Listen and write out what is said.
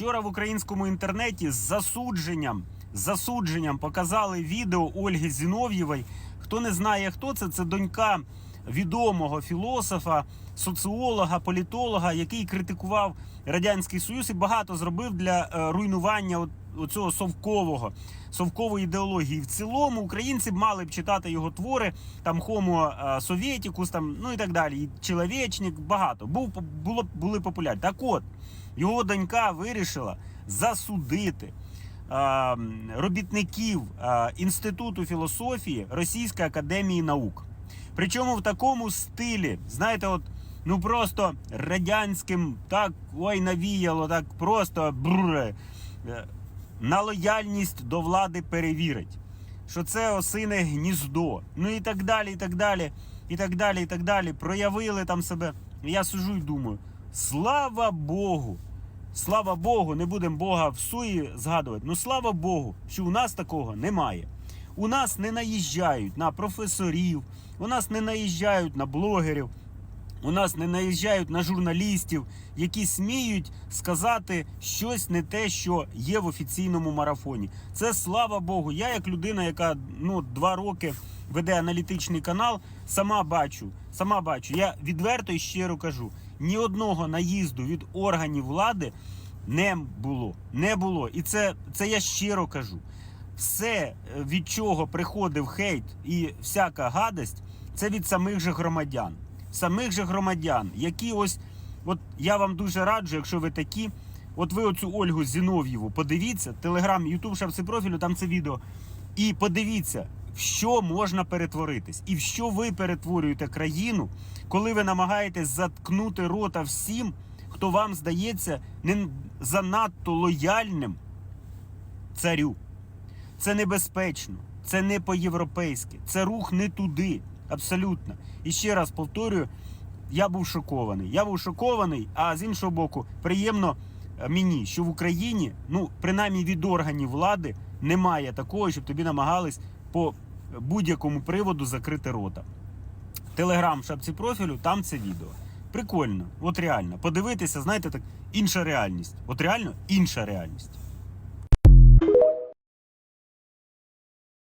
Вчора в українському інтернеті з засудженням, з засудженням показали відео Ольги Зінов'євої. Хто не знає, хто це, це донька відомого філософа, соціолога, політолога, який критикував Радянський Союз і багато зробив для е, руйнування оцього совкового, совкової ідеології. В цілому українці мали б читати його твори, там Homo е, Sovieticus, там, ну і так далі. І Чоловічник, багато. Був, було, були популярні. Так от, його донька вирішила засудити е, робітників е, Інституту філософії Російської академії наук. Причому в такому стилі, знаєте, от ну просто радянським, так ой, навіяло, так просто бррр, е, на лояльність до влади перевірить, що це осине гніздо. Ну і так далі, і так далі, і так далі, і так далі. Проявили там себе. Я сижу і думаю: слава Богу! Слава Богу, не будемо Бога в суї згадувати. Ну слава Богу, що у нас такого немає. У нас не наїжджають на професорів, у нас не наїжджають на блогерів, у нас не наїжджають на журналістів, які сміють сказати щось не те, що є в офіційному марафоні. Це слава Богу. Я, як людина, яка ну два роки веде аналітичний канал, сама бачу, сама бачу. Я відверто і щиро кажу: ні одного наїзду від органів влади не було. Не було. І це, це я щиро кажу. Все, е, від чого приходив хейт і всяка гадость, це від самих же громадян. Самих же громадян, які ось, от я вам дуже раджу, якщо ви такі, от ви оцю Ольгу Зінов'єву подивіться, телеграм, ютуб, шапці профілю, там це відео. І подивіться, в що можна перетворитись, і в що ви перетворюєте країну, коли ви намагаєтесь заткнути рота всім, хто вам здається не занадто лояльним царю. Це небезпечно, це не по-європейськи, це рух не туди. Абсолютно. І ще раз повторюю, я був шокований. Я був шокований, а з іншого боку, приємно е, мені, що в Україні, ну, принаймні від органів влади, немає такого, щоб тобі намагались по будь-якому приводу закрити рота. Телеграм в шапці профілю, там це відео. Прикольно, от реально. Подивитися, знаєте, так інша реальність. От реально інша реальність.